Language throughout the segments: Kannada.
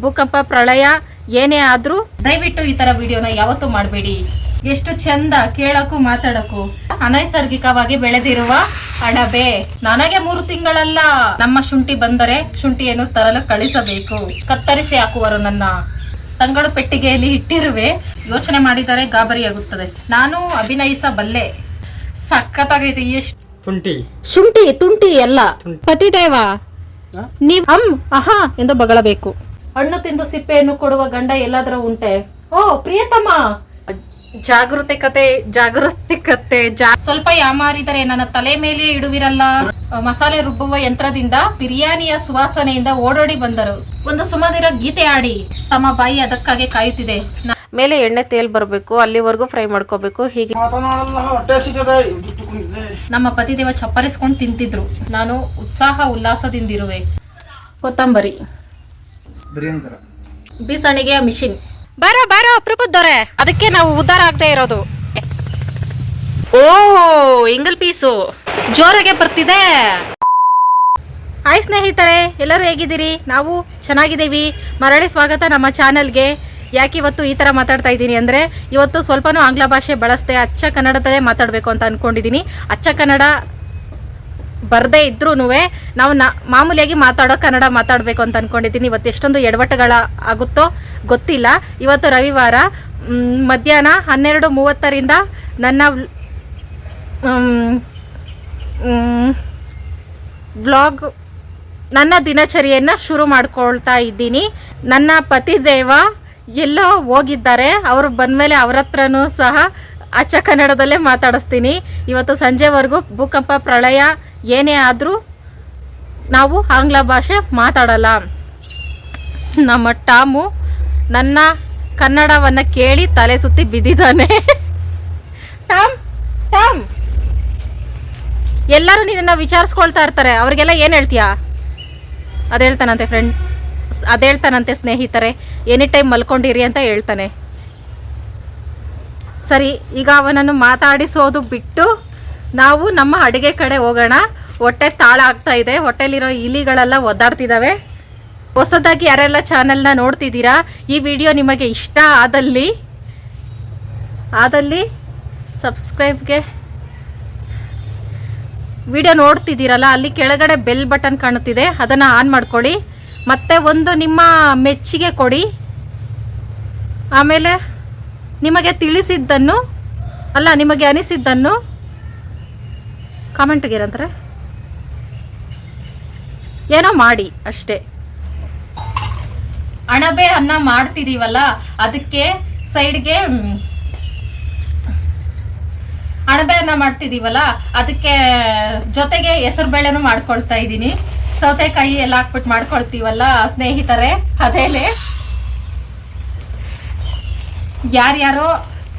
ಭೂಕಂಪ ಪ್ರಳಯ ಏನೇ ಆದ್ರೂ ದಯವಿಟ್ಟು ಈ ತರ ವಿಡಿಯೋನ ಯಾವತ್ತೂ ಮಾಡಬೇಡಿ. ಎಷ್ಟು ಚಂದ ಕೇಳಕ್ಕೂ ಮಾತಾಡಕ್ಕೂ ಅನೈಸರ್ಗಿಕವಾಗಿ ಬೆಳೆದಿರುವ ಅಣಬೆ. ನನಗೆ ಮೂರು ತಿಂಗಳಲ್ಲ ನಮ್ಮ ಶುಂಠಿ ಬಂದರೆ ಶುಂಠಿಯನ್ನು ತರಲು ಕಳಿಸಬೇಕು. ಕತ್ತರಿಸಿ ಹಾಕುವರು ನನ್ನ. ತಂಗಳು ಪೆಟ್ಟಿಗೆಯಲ್ಲಿ ಇಟ್ಟಿರುವೆ. ಯೋಚನೆ ಮಾಡಿದರೆ ಗಾಬರಿಯಾಗುತ್ತದೆ. ನಾನು ಅಭಿನಯಿಸಬಲ್ಲೆ. ಸಖತ್ತಾಗೈತೆ ಎಷ್ಟು. ಶುಂಠಿ ಶುಂಠಿ ತುಂಟಿ ಎಲ್ಲ. ಪತಿದೇವ. ಹ? ನೀವ್ ಹಮ್ ಅಹಾ ಎಂದು ಬಗಳಬೇಕು. ಹಣ್ಣು ತಿಂದು ಸಿಪ್ಪೆಯನ್ನು ಕೊಡುವ ಗಂಡ ಎಲ್ಲಾದ್ರೂ ಉಂಟೆ? ಓ ಪ್ರಿಯತಮ! ಜಾಗೃತಿಕತೆ ಜಾಗೃತಿಕತೆ ಜಾ ಸ್ವಲ್ಪ ಯಾಮಾರಿದರೆ ನನ್ನ ತಲೆ ಮೇಲೆ ಇಡುವಿರಲ್ಲ? ಮಸಾಲೆ ರುಬ್ಬುವ ಯಂತ್ರದಿಂದ ಬಿರಿಯಾನಿಯ ಸುವಾಸನೆಯಿಂದ ಓಡೋಡಿ ಬಂದರು. ಒಂದು ಸುಮಧಿರ ಗೀತೆ ಆಡಿ. ತಮ್ಮ ಬಾಯಿ ಅದಕ್ಕಾಗಿ ಕಾಯುತ್ತಿದೆ. ಮೇಲೆ ಎಣ್ಣೆ ತೇಲ್ ಬರಬೇಕು ಅಲ್ಲಿವರೆಗೂ ಫ್ರೈ ಮಾಡ್ಕೋಬೇಕು ಹೀಗೆ. ನಮ್ಮ ಪತಿದೇವ ಚಪ್ಪರಿಸ್ಕೊಂಡು ತಿಂತಿದ್ರು. ನಾನು ಉತ್ಸಾಹ ಉಲ್ಲಾಸದಿಂದಿರುವೆ. ಕೊತ್ತಂಬರಿ. ಬಿರಿಯಾನಿ ಮಿಷಿನ್. ಬಾರೋ ಬಾರೋ ಪ್ರಕುದ್ದವ್ರೆ ಅದಕ್ಕೆ ನಾವು ಉದ್ಧಾರ ಆಗದೆ ಇರೋದು. ಓ ಇಂಗಲ್ ಪೀಸು. ಜೋರಾಗೆ ಬರ್ತಿದೆ. ಹಾಯ್ ಸ್ನೇಹಿತರೆ, ಎಲ್ಲರೂ ಹೇಗಿದ್ದೀರಿ? ನಾವು ಚೆನ್ನಾಗಿದ್ದೀವಿ. ಮರಳಿ ಸ್ವಾಗತ ನಮ್ಮ ಚಾನಲ್ಗೆ. ಯಾಕೆ ಇವತ್ತು ಈ ಥರ ಮಾತಾಡ್ತಾ ಇದ್ದೀನಿ ಅಂದರೆ, ಇವತ್ತು ಸ್ವಲ್ಪನೂ ಆಂಗ್ಲ ಭಾಷೆ ಬಳಸದೆ ಅಚ್ಚ ಕನ್ನಡದಲ್ಲೇ ಮಾತಾಡಬೇಕು ಅಂತ ಅಂದ್ಕೊಂಡಿದ್ದೀನಿ ಅಚ್ಚ ಕನ್ನಡ ಬರದೇ ಇದ್ರೂ ನಾವು ಮಾಮೂಲಿಯಾಗಿ ಮಾತಾಡೋ ಕನ್ನಡ ಮಾತಾಡಬೇಕು ಅಂತ ಅನ್ಕೊಂಡಿದ್ದೀನಿ. ಇವತ್ತು ಎಷ್ಟೊಂದು ಎಡವಟ್ಟುಗಳ ಆಗುತ್ತೋ ಗೊತ್ತಿಲ್ಲ. ಇವತ್ತು ರವಿವಾರ ಮಧ್ಯಾಹ್ನ ಹನ್ನೆರಡು ಮೂವತ್ತರಿಂದ ನನ್ನ ವ್ಲಾಗ್ ನನ್ನ ದಿನಚರಿಯನ್ನು ಶುರು ಮಾಡ್ಕೊಳ್ತಾ ಇದ್ದೀನಿ. ನನ್ನ ಪತಿದೇವ ಎಲ್ಲೋ ಹೋಗಿದ್ದಾರೆ. ಅವರು ಬಂದಮೇಲೆ ಅವ್ರ ಹತ್ರನೂ ಸಹ ಅಚ್ಚ ಕನ್ನಡದಲ್ಲೇ ಮಾತಾಡಿಸ್ತೀನಿ. ಇವತ್ತು ಸಂಜೆವರೆಗೂ ಭೂಕಂಪ ಪ್ರಳಯ ಏನೇ ಆದರೂ ನಾವು ಆಂಗ್ಲ ಭಾಷೆ ಮಾತಾಡಲ್ಲ. ನಮ್ಮ ಟಾಮು ನನ್ನ ಕನ್ನಡವನ್ನು ಕೇಳಿ ತಲೆ ಸುತ್ತಿ ಬಿದ್ದಿದ್ದಾನೆ. Tom Tom. ಎಲ್ಲರೂ ನಿನ್ನನ್ನು ವಿಚಾರಿಸ್ಕೊಳ್ತಾ ಇರ್ತಾರೆ. ಅವರಿಗೆಲ್ಲ ಏನು ಹೇಳ್ತೀಯಾ? ಅದು ಹೇಳ್ತಾನಂತೆ ಫ್ರೆಂಡ್ ಅದು ಹೇಳ್ತಾನಂತೆ ಸ್ನೇಹಿತರೆ. ಎನಿ ಟೈಮ್ ಮಲ್ಕೊಂಡಿರಿ ಅಂತ ಹೇಳ್ತಾನೆ. ಸರಿ, ಈಗ ಅವನನ್ನು ಮಾತಾಡಿಸೋದು ಬಿಟ್ಟು ನಾವು ನಮ್ಮ ಅಡುಗೆ ಕಡೆ ಹೋಗೋಣ. ಹೊಟ್ಟೆ ತಾಳ ಆಗ್ತಾ ಇದೆ. ಹೊಟ್ಟೆಲಿರೋ ಇಲಿಗಳೆಲ್ಲ ಒದ್ದಾಡ್ತಿದ್ದಾವೆ ಹೊಸದಾಗಿ ಯಾರೆಲ್ಲ ಚಾನೆಲ್ನ ನೋಡ್ತಿದ್ದೀರಾ, ಈ ವಿಡಿಯೋ ನಿಮಗೆ ಇಷ್ಟ ಆದಲ್ಲಿ ಆದಲ್ಲಿ ಸಬ್ಸ್ಕ್ರೈಬ್ಗೆ ವಿಡಿಯೋ ನೋಡ್ತಿದ್ದೀರಲ್ಲ, ಅಲ್ಲಿ ಕೆಳಗಡೆ ಬೆಲ್ ಬಟನ್ ಕಾಣುತ್ತಿದೆ. ಅದನ್ನು ಆನ್ ಮಾಡ್ಕೊಳ್ಳಿ. ಮತ್ತೆ ಒಂದು ನಿಮ್ಮ ಮೆಚ್ಚುಗೆ ಕೊಡಿ. ಆಮೇಲೆ ನಿಮಗೆ ತಿಳಿಸಿದ್ದನ್ನು, ಅಲ್ಲ, ನಿಮಗೆ ಅನಿಸಿದ್ದನ್ನು ಕಾಮೆಂಟ್ಗೆ ಏನಂತಾರೆ? ಏನೋ ಮಾಡಿ, ಅಷ್ಟೇ. ಅಣಬೆ ಅನ್ನ ಮಾಡ್ತಿದೀವಲ್ಲ, ಅದಕ್ಕೆ ಸೈಡ್ಗೆ ಅಣಬೆ ಅನ್ನ ಮಾಡ್ತಿದೀವಲ್ಲ, ಅದಕ್ಕೆ ಜೊತೆಗೆ ಹೆಸರು ಬೇಳೆನೂ ಮಾಡ್ಕೊಳ್ತಾ ಇದ್ದೀನಿ. ಸೌತೆಕಾಯಿ ಎಲ್ಲ ಹಾಕ್ಬಿಟ್ಟು ಮಾಡ್ಕೊಳ್ತೀವಲ್ಲ, ಸ್ನೇಹಿತರೆ, ಅದೇನೆ? ಯಾರ್ಯಾರೋ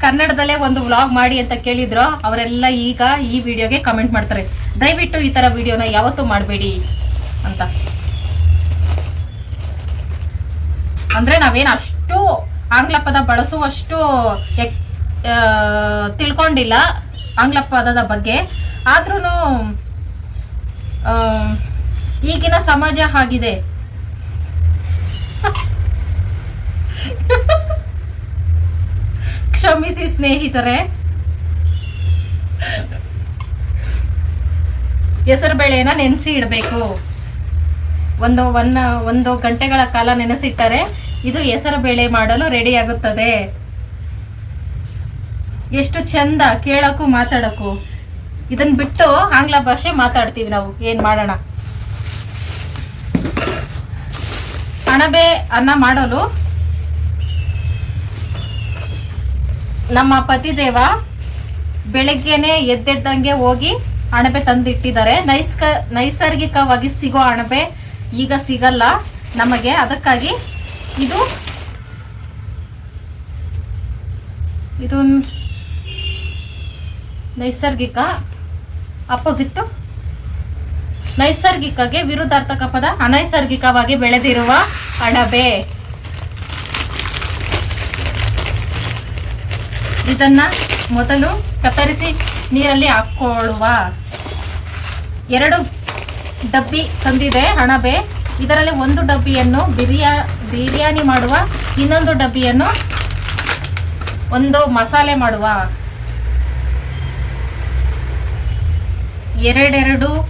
ಕನ್ನಡದಲ್ಲೇ ಒಂದು ವ್ಲಾಗ್ ಮಾಡಿ ಅಂತ ಕೇಳಿದ್ರು ಅವರೆಲ್ಲ ಈಗ ಈ ವಿಡಿಯೋಗೆ ಕಮೆಂಟ್ ಮಾಡ್ತಾರೆ. ದಯವಿಟ್ಟು ಈ ತರ ವಿಡಿಯೋನ ಯಾವತ್ತೂ ಮಾಡಬೇಡಿ ಅಂತ. ಅಂದ್ರೆ ನಾವೇನು ಅಷ್ಟು ಆಂಗ್ಲ ಪದ ಬಳಸುವಷ್ಟು ತಿಳ್ಕೊಂಡಿಲ್ಲ ಆಂಗ್ಲ ಪದದ ಬಗ್ಗೆ. ಆದ್ರೂ ಈಗಿನ ಸಮಾಜ ಆಗಿದೆ ಕ್ಷಮಿಸಿ ಸ್ನೇಹಿತರೆ. ಹೆಸರು ಬೇಳೆನ ನೆನೆಸಿ ಇಡಬೇಕು. ಒಂದು ಒನ್ ಒಂದು ಗಂಟೆಗಳ ಕಾಲ ನೆನೆಸಿಟ್ಟರೆ ಇದು ಹೆಸರು ಬೇಳೆ ಮಾಡಲು ರೆಡಿ ಆಗುತ್ತದೆ. ಎಷ್ಟು ಚಂದ ಕೇಳಕ್ಕೂ ಮಾತಾಡಕ್ಕೂ. ಇದನ್ನ ಬಿಟ್ಟು ಆಂಗ್ಲ ಭಾಷೆ ಮಾತಾಡ್ತೀವಿ ನಾವು. ಏನ್ ಮಾಡೋಣ? ಅಣಬೆ ಅನ್ನ ಮಾಡಲು ನಮ್ಮ ಪತಿದೇವ ಬೆಳಗ್ಗೆನೆ ಎದ್ದೆದ್ದಂಗೆ ಹೋಗಿ ಅಣಬೆ ತಂದಿಟ್ಟಿದ್ದಾರೆ. ನೈಸ್ಕ, ನೈಸರ್ಗಿಕವಾಗಿ ಸಿಗೋ ಅಣಬೆ ಈಗ ಸಿಗಲ್ಲ. ನಮಗೆ ಅದಕ್ಕಾಗಿ ಇದು ಇದು ನೈಸರ್ಗಿಕ ಅಪೋಸಿಟ್ಟು ನೈಸರ್ಗಿಕಗೆ ವಿರುದ್ಧಾರ್ಥಕ ಪದ ಅನೈಸರ್ಗಿಕವಾಗಿ ಬೆಳೆದಿರುವ ಅಣಬೆ. ಇದನ್ನ ಮೊದಲು ಕತ್ತರಿಸಿ ನೀರಲ್ಲಿ ಹಾಕೊಳ್ಳುವ ಎರಡು ಡಬ್ಬಿ ತಂದಿದೆ ಅಣಬೆ. ಇದರಲ್ಲಿ ಒಂದು ಡಬ್ಬಿಯನ್ನು ಬಿರಿಯಾ, ಬಿರಿಯಾನಿ ಮಾಡುವ, ಇನ್ನೊಂದು ಡಬ್ಬಿಯನ್ನು ಒಂದು ಮಸಾಲೆ ಮಾಡುವ. ಎರಡೆರಡು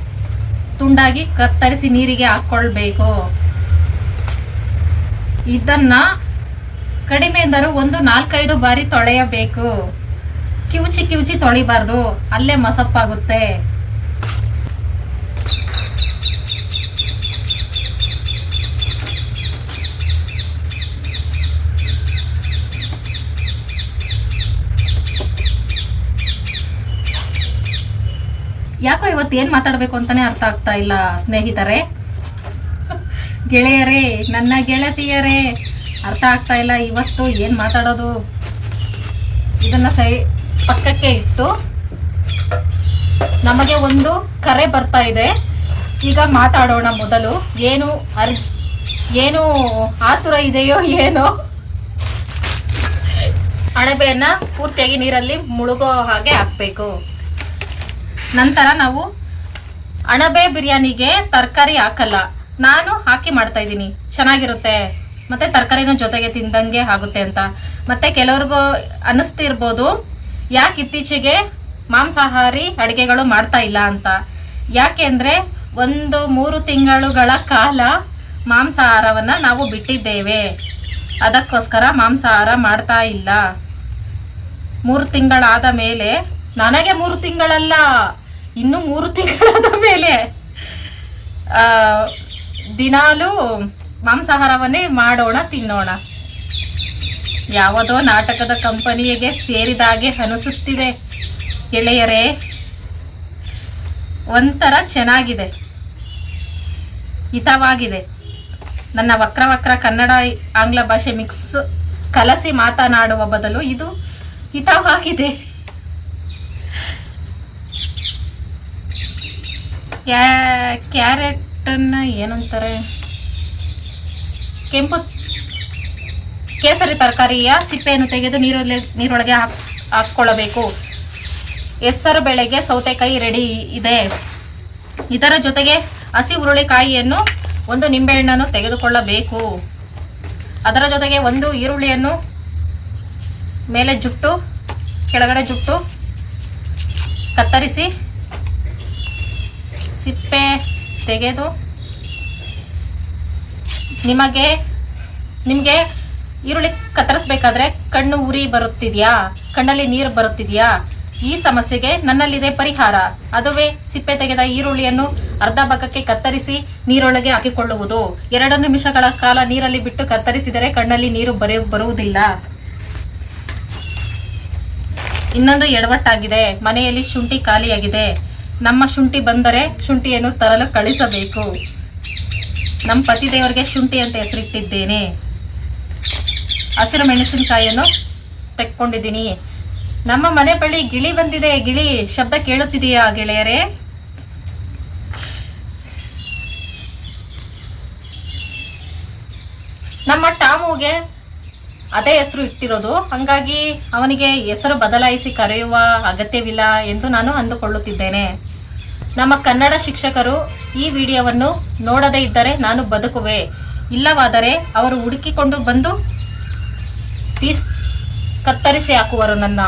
ತುಂಡಾಗಿ ಕತ್ತರಿಸಿ ನೀರಿಗೆ ಹಾಕ್ಕೊಳ್ಬೇಕು. ಇದನ್ನ ಕಡಿಮೆ ಎಂದರೂ ಒಂದು ನಾಲ್ಕೈದು ಬಾರಿ ತೊಳೆಯಬೇಕು. ಕಿವುಚಿ ಕಿವುಚಿ ತೊಳಿಬಾರ್ದು. ಅಲ್ಲೇ ಮಸಪ್ಪಾಗುತ್ತೆ. ಯಾಕೋ ಇವತ್ತು ಏನು ಮಾತಾಡಬೇಕು ಅಂತಾನೆ ಅರ್ಥ ಆಗ್ತಾ ಇಲ್ಲ, ಸ್ನೇಹಿತರೆ. ಗೆಳೆಯರೇ, ನನ್ನ ಗೆಳತಿಯರೇ ಅರ್ಥ ಆಗ್ತಾ ಇಲ್ಲ. ಇವತ್ತು ಏನು ಮಾತಾಡೋದು? ಇದನ್ನ ಸೈ, ಪಕ್ಕಕ್ಕೆ ಇಟ್ಟು ನಮಗೆ ಒಂದು ಕರೆ ಬರ್ತಾ ಇದೆ. ಈಗ ಮಾತಾಡೋಣ ಮೊದಲು. ಏನು ಅರ್ಜ್, ಏನು ಆತುರ ಇದೆಯೋ ಏನೋ? ಅಣಬೆಯನ್ನು ಪೂರ್ತಿಯಾಗಿ ನೀರಲ್ಲಿ ಮುಳುಗೋ ಹಾಗೆ ಹಾಕ್ಬೇಕು. ನಂತರ ನಾವು ಅಣಬೆ ಬಿರಿಯಾನಿಗೆ ತರಕಾರಿ ಹಾಕಲ್ಲ. ನಾನು ಹಾಕಿ ಮಾಡ್ತಾ ಇದ್ದೀನಿ. ಚೆನ್ನಾಗಿರುತ್ತೆ? ಮತ್ತೆ ತರಕಾರಿನ ಜೊತೆಗೆ ತಿಂದಂಗೆ ಆಗುತ್ತೆ ಅಂತ. ಮತ್ತೆ ಕೆಲವ್ರಿಗೂ ಅನ್ನಿಸ್ತಿರ್ಬೋದು, ಯಾಕೆ ಇತ್ತೀಚೆಗೆ ಮಾಂಸಾಹಾರಿ ಅಡುಗೆಗಳು ಮಾಡ್ತಾ ಇಲ್ಲ ಅಂತ. ಯಾಕೆ ಅಂದರೆ ಒಂದು ಮೂರು ತಿಂಗಳುಗಳ ಕಾಲ ಮಾಂಸಾಹಾರವನ್ನು ನಾವು ಬಿಟ್ಟಿದ್ದೇವೆ. ಅದಕ್ಕೋಸ್ಕರ ಮಾಂಸಾಹಾರ ಮಾಡ್ತಾ ಇಲ್ಲ. ಮೂರು ತಿಂಗಳಾದ ಮೇಲೆ, ನನಗೆ ಮೂರು ತಿಂಗಳಲ್ಲ, ಇನ್ನೂ ಮೂರು ತಿಂಗಳಾದ ಮೇಲೆ ದಿನಾಲೂ ಮಾಂಸಾಹಾರವನ್ನೇ ಮಾಡೋಣ, ತಿನ್ನೋಣ. ಯಾವುದೋ ನಾಟಕದ ಕಂಪನಿಗೆ ಸೇರಿದ ಹಾಗೆ ಅನಿಸುತ್ತಿದೆ. ಗೆಳೆಯರೇ, ಒಂಥರ ಚೆನ್ನಾಗಿದೆ. ಹಿತವಾಗಿದೆ. ನನ್ನ ವಕ್ರ ವಕ್ರ ಕನ್ನಡ, ಆಂಗ್ಲ ಭಾಷೆ ಮಿಕ್ಸ್ ಕಲಸಿ ಮಾತನಾಡುವ ಬದಲು ಇದು ಹಿತವಾಗಿದೆ. ಕ್ಯಾ- ಕ್ಯಾರೆಟನ್ನು ಏನಂತಾರೆ? ಕೆಂಪು ಕೇಸರಿ ತರಕಾರಿಯ ಸಿಪ್ಪೆಯನ್ನು ತೆಗೆದು ನೀರಲ್ಲಿ ನೀರೊಳಗೆ ಹಾಕ್ ಹಾಕ್ಕೊಳ್ಳಬೇಕು. ಹೆಸರು ಬೆಳೆಗೆ ಸೌತೆಕಾಯಿ ರೆಡಿ ಇದೆ. ಇದರ ಜೊತೆಗೆ ಹಸಿ ಹುರುಳಿಕಾಯಿಯನ್ನು ಒಂದು ನಿಂಬೆಹಣ್ಣನ್ನು ತೆಗೆದುಕೊಳ್ಳಬೇಕು. ಅದರ ಜೊತೆಗೆ ಒಂದು ಈರುಳ್ಳಿಯನ್ನು ಮೇಲೆ ಜುಟ್ಟು, ಕೆಳಗಡೆ ಜುಟ್ಟು ಕತ್ತರಿಸಿ ಸಿಪ್ಪೆ ತೆಗೆದು ನಿಮಗೆ ನಿಮಗೆ ಈರುಳ್ಳಿ ಕತ್ತರಿಸಬೇಕಾದ್ರೆ ಕಣ್ಣು ಉರಿ ಬರುತ್ತಿದೆಯಾ? ಕಣ್ಣಲ್ಲಿ ನೀರು ಬರುತ್ತಿದೆಯಾ? ಈ ಸಮಸ್ಯೆಗೆ ನನ್ನಲ್ಲಿದೆ ಪರಿಹಾರ. ಅದುವೇ ಸಿಪ್ಪೆ ತೆಗೆದ ಈರುಳ್ಳಿಯನ್ನು ಅರ್ಧ ಭಾಗಕ್ಕೆ ಕತ್ತರಿಸಿ ನೀರೊಳಗೆ ಹಾಕಿಕೊಳ್ಳುವುದು. ಎರಡು ನಿಮಿಷಗಳ ಕಾಲ ನೀರಲ್ಲಿ ಬಿಟ್ಟು ಕತ್ತರಿಸಿದರೆ ಕಣ್ಣಲ್ಲಿ ನೀರು ಬರೆ, ಬರುವುದಿಲ್ಲ. ಇನ್ನೊಂದು ಎಡವಟ್ಟಾಗಿದೆ. ಮನೆಯಲ್ಲಿ ಶುಂಠಿ ಖಾಲಿಯಾಗಿದೆ. ನಮ್ಮ ಶುಂಠಿ ಬಂದರೆ ಶುಂಠಿಯನ್ನು ತರಲು ಕಳಿಸಬೇಕು. ನಮ್ಮ ಪತಿ ದೇವರಿಗೆ ಶುಂಠಿ ಅಂತ ಹೆಸರಿಟ್ಟಿದ್ದೇನೆ. ಹಸಿರು ಮೆಣಸಿನಕಾಯಿಯನ್ನು ತೆಕ್ಕೊಂಡಿದ್ದೀನಿ. ನಮ್ಮ ಮನೆ ಬಳಿ ಗಿಳಿ ಬಂದಿದೆ. ಗಿಳಿ, ಶಬ್ದ ಕೇಳುತ್ತಿದೆಯಾ ಗೆಳೆಯರೇ? ನಮ್ಮ ಟಾಮುಗೆ ಅದೇ ಹೆಸರು ಇಟ್ಟಿರೋದು. ಹಂಗಾಗಿ ಅವನಿಗೆ ಹೆಸರು ಬದಲಾಯಿಸಿ ಕರೆಯುವ ಅಗತ್ಯವಿಲ್ಲ ಎಂದು ನಾನು ಅಂದುಕೊಳ್ಳುತ್ತಿದ್ದೇನೆ. ನಮ್ಮ ಕನ್ನಡ ಶಿಕ್ಷಕರು ಈ ವಿಡಿಯೋವನ್ನು ನೋಡದೇ ಇದ್ದರೆ ನಾನು ಬದುಕುವೆ. ಇಲ್ಲವಾದರೆ ಅವರು ಹುಡುಕಿಕೊಂಡು ಬಂದು ಪೀಸ್ ಕತ್ತರಿಸಿ ಹಾಕುವರು ನನ್ನ.